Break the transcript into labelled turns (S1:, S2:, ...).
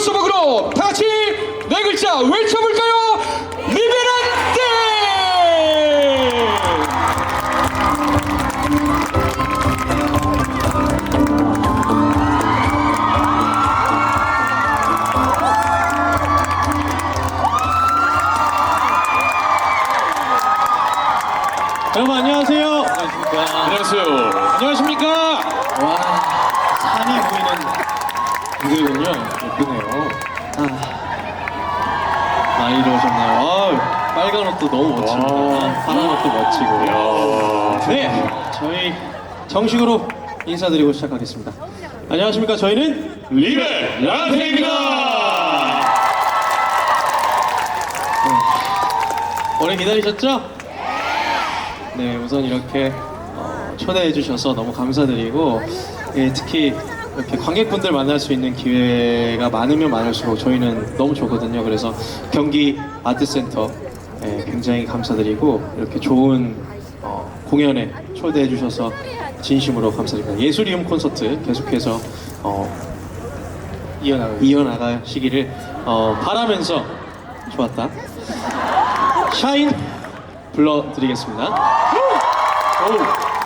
S1: 크로스오버로 다 같이 네 글자 외쳐볼까요? 리베란테!
S2: 여러분 안녕하세요. 안녕하십니까.
S1: 안녕하세요. 안녕하십니까?
S2: 와 무대군요. 예쁘네요. 아 많이. 아 빨간 옷도 너무 멋집니다.
S1: 와.
S2: 파란 옷도 멋지고. 네 저희 정식으로 인사드리고 시작하겠습니다. 안녕하십니까. 저희는
S1: 리베란테입니다.
S2: 오래 기다리셨죠? 네, 우선 이렇게 어, 초대해 주셔서 너무 감사드리고 예, 특히 이렇게 관객분들 만날 수 있는 기회가 많으면 많을수록 저희는 너무 좋거든요. 그래서 경기 아트센터 예, 굉장히 감사드리고 이렇게 좋은 어, 공연에 초대해 주셔서 진심으로 감사드립니다. 예술이음 콘서트 계속해서 어, 이어나가, 이어나가시기를 어, 바라면서 좋았다. 샤인 불러드리겠습니다. 오.